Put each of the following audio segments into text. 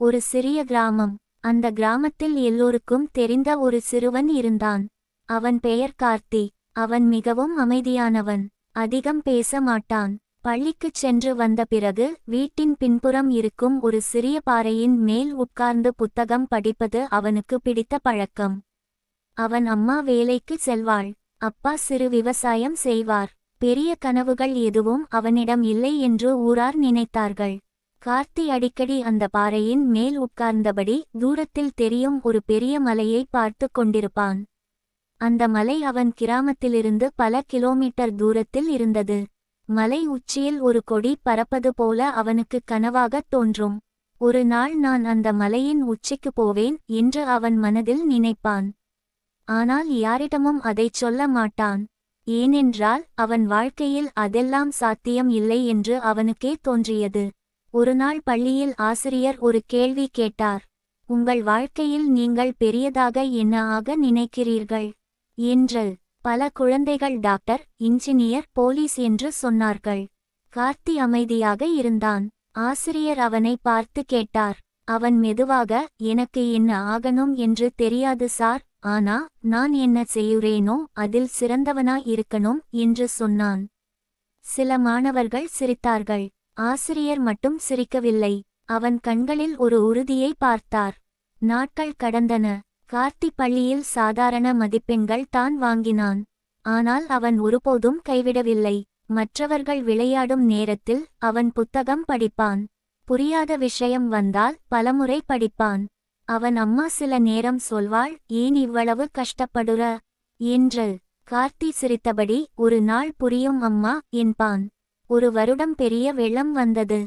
ஒரு சிறிய கிராமம். அந்த கிராமத்தில் எல்லோருக்கும் தெரிந்த ஒரு சிறுவன் இருந்தான். அவன் பெயர் கார்த்தி. அவன் மிகவும் அமைதியானவன். அதிகம் பேச மாட்டான். பள்ளிக்குச் சென்று வந்த பிறகு வீட்டின் பின்புறம் இருக்கும் ஒரு சிறிய பாறையின் மேல் உட்கார்ந்து புத்தகம் படிப்பது அவனுக்கு பிடித்த பழக்கம். அவன் அம்மா வேலைக்கு செல்வாள். அப்பா சிறு விவசாயம் செய்வார். பெரிய கனவுகள் எதுவும் அவனிடம் இல்லை என்று ஊரார் நினைத்தார்கள். கார்த்தி அடிக்கடி அந்த பாறையின் மேல் உட்கார்ந்தபடி தூரத்தில் தெரியும் ஒரு பெரிய மலையை பார்த்து கொண்டிருப்பான். அந்த மலை அவன் கிராமத்திலிருந்து பல கிலோமீட்டர் தூரத்தில் இருந்தது. மலை உச்சியில் ஒரு கொடி பறப்பது போல அவனுக்கு கனவாகத் தோன்றும். ஒரு நாள் நான் அந்த மலையின் உச்சிக்கு போவேன் என்று அவன் மனதில் நினைப்பான். ஆனால் யாரிடமும் அதைச் சொல்ல மாட்டான். ஏனென்றால் அவன் வாழ்க்கையில் அதெல்லாம் சாத்தியம் இல்லை என்று அவனுக்கே தோன்றியது. ஒருநாள் பள்ளியில் ஆசிரியர் ஒரு கேள்வி கேட்டார். உங்கள் வாழ்க்கையில் நீங்கள் பெரியதாக என்ன ஆக நினைக்கிறீர்கள்? என்று பல குழந்தைகள் டாக்டர் இன்ஜினியர் போலீஸ் என்று சொன்னார்கள். கார்த்தி அமைதியாக இருந்தான். ஆசிரியர் அவனை பார்த்து கேட்டார். அவன் மெதுவாக எனக்கு என்ன ஆகணும் என்று தெரியாது சார். ஆனா நான் என்ன செய்யுறேனோ அதில் சிறந்தவனா இருக்கணும் என்று சொன்னான். சில மாணவர்கள் சிரித்தார்கள். ஆசிரியர் மட்டும் சிரிக்கவில்லை. அவன் கண்களில் ஒரு உறுதியை பார்த்தார். நாட்கள் கடந்தன. கார்த்தி பள்ளியில் சாதாரண மதிப்பெண்கள் தான் வாங்கினான். ஆனால் அவன் ஒருபோதும் கைவிடவில்லை. மற்றவர்கள் விளையாடும் நேரத்தில் அவன் புத்தகம் படிப்பான். புரியாத விஷயம் வந்தால் பலமுறை படிப்பான். அவன் அம்மா சில நேரம் சொல்வாள் ஏன் இவ்வளவு கஷ்டப்படுற என்று. கார்த்தி சிரித்தபடி ஒரு நாள் புரியும் அம்மா என்பான். ஒரு வருடம் பெரிய வெள்ளம் வந்தது.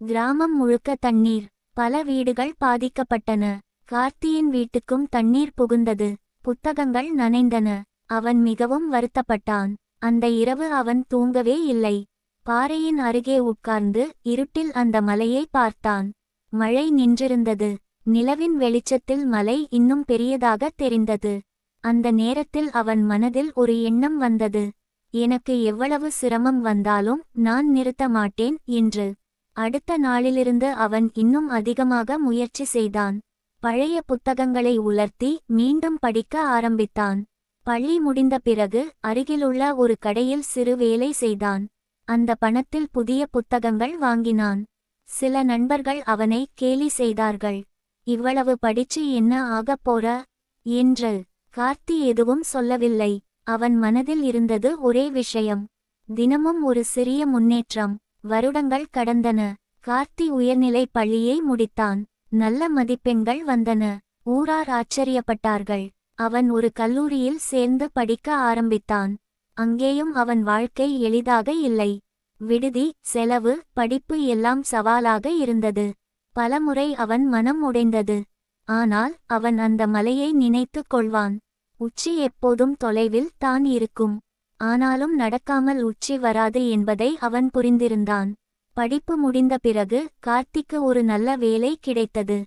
கிராமம் முழுக்க தண்ணீர் பல வீடுகள் பாதிக்கப்பட்டன. கார்த்தியின் வீட்டுக்கும் தண்ணீர் புகுந்தது. புத்தகங்கள் நனைந்தன. அவன் மிகவும் வருத்தப்பட்டான். அந்த இரவு அவன் தூங்கவே இல்லை. பாறையின் அருகே உட்கார்ந்து இருட்டில் அந்த மலையை பார்த்தான். மழை நின்றிருந்தது. நிலவின் வெளிச்சத்தில் மலை இன்னும் பெரியதாக தெரிந்தது. அந்த நேரத்தில் அவன் மனதில் ஒரு எண்ணம் வந்தது. எனக்கு எவ்வளவு சிரமம் வந்தாலும் நான் நிறுத்த மாட்டேன் என்று. அடுத்த நாளிலிருந்து அவன் இன்னும் அதிகமாக முயற்சி செய்தான். பழைய புத்தகங்களை உலர்த்தி மீண்டும் படிக்க ஆரம்பித்தான். பள்ளி முடிந்த பிறகு அருகிலுள்ள ஒரு கடையில் சிறு வேலை செய்தான். அந்த பணத்தில் புதிய புத்தகங்கள் வாங்கினான். சில நண்பர்கள் அவனை கேலி செய்தார்கள். இவ்வளவு படிச்சு என்ன ஆகப் போற? என்று கார்த்தி எதுவும் சொல்லவில்லை. அவன் மனதில் இருந்தது ஒரே விஷயம். தினமும் ஒரு சிறிய முன்னேற்றம். வருடங்கள் கடந்தன. கார்த்தி உயர்நிலை பள்ளியை முடித்தான். நல்ல மதிப்பெண்கள் வந்தன. ஊரார் ஆச்சரியப்பட்டார்கள். அவன் ஒரு கல்லூரியில் சேர்ந்து படிக்க ஆரம்பித்தான். அங்கேயும் அவன் வாழ்க்கை எளிதாக இல்லை. விடுதி செலவு படிப்பு எல்லாம் சவாலாக இருந்தது. பலமுறை அவன் மனம் உடைந்தது. ஆனால் அவன் அந்த மலையை நினைத்து கொள்வான். உச்சி எப்போதும் தொலைவில் தான் இருக்கும். ஆனாலும் நடக்காமல் உச்சி வராது என்பதை அவன் புரிந்திருந்தான். படிப்பு முடிந்த பிறகு கார்த்திக்கு ஒரு நல்ல வேலை கிடைத்தது.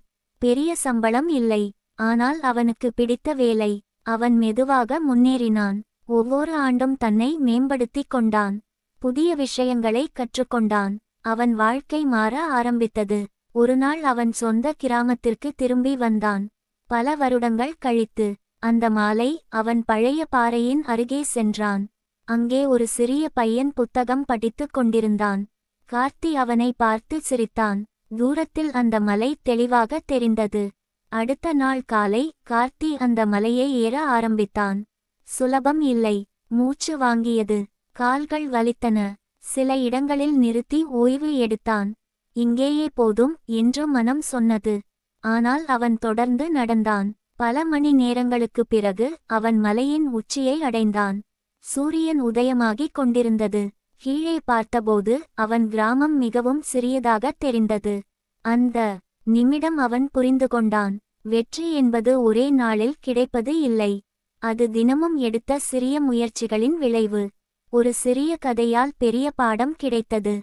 பெரிய சம்பளம் இல்லை. ஆனால் அவனுக்கு பிடித்த வேலை. அவன் மெதுவாக முன்னேறினான். ஒவ்வொரு ஆண்டும் தன்னை மேம்படுத்திக் கொண்டான். புதிய விஷயங்களை கற்றுக்கொண்டான். அவன் வாழ்க்கை மாற ஆரம்பித்தது. ஒருநாள் அவன் சொந்த கிராமத்திற்கு திரும்பி வந்தான். பல வருடங்கள் கழித்து அந்த மாலை அவன் பழைய பாறையின் அருகே சென்றான். அங்கே ஒரு சிறிய பையன் புத்தகம் படித்துக் கொண்டிருந்தான். கார்த்தி அவனை பார்த்து சிரித்தான். தூரத்தில் அந்த மலை தெளிவாக தெரிந்தது. அடுத்த நாள் காலை கார்த்தி அந்த மலையை ஏற ஆரம்பித்தான். சுலபம் இல்லை. மூச்சு வாங்கியது. கால்கள் வலித்தன. சில இடங்களில் நிறுத்தி ஓய்வு எடுத்தான். இங்கேயே போதும் என்று மனம் சொன்னது. ஆனால் அவன் தொடர்ந்து நடந்தான். பல மணி நேரங்களுக்குப் பிறகு அவன் மலையின் உச்சியை அடைந்தான். சூரியன் உதயமாகிக் கொண்டிருந்தது. கீழே பார்த்தபோது அவன் கிராமம் மிகவும் சிறியதாக தெரிந்தது. அந்த நிமிடம் அவன் புரிந்து கொண்டான். வெற்றி என்பது ஒரே நாளில் கிடைப்பது இல்லை. அது தினமும் எடுத்த சிறிய முயற்சிகளின் விளைவு. ஒரு சிறிய கதையால் பெரிய பாடம் கிடைத்தது.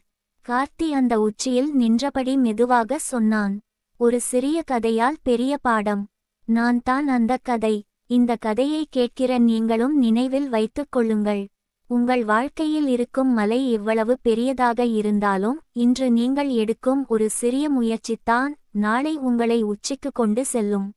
கார்த்தி அந்த உச்சியில் நின்றபடி மெதுவாக சொன்னான். ஒரு சிறிய கதையால் பெரிய பாடம். நான் தான் அந்த கதை. இந்த கதையை கேட்கிற நீங்களும் நினைவில் வைத்துக் கொள்ளுங்கள். உங்கள் வாழ்க்கையில் இருக்கும் மலை எவ்வளவு பெரியதாக இருந்தாலும் இன்று நீங்கள் எடுக்கும் ஒரு சிறிய முயற்சித்தான் நாளை உங்களை உச்சிக்கு கொண்டு செல்லும்.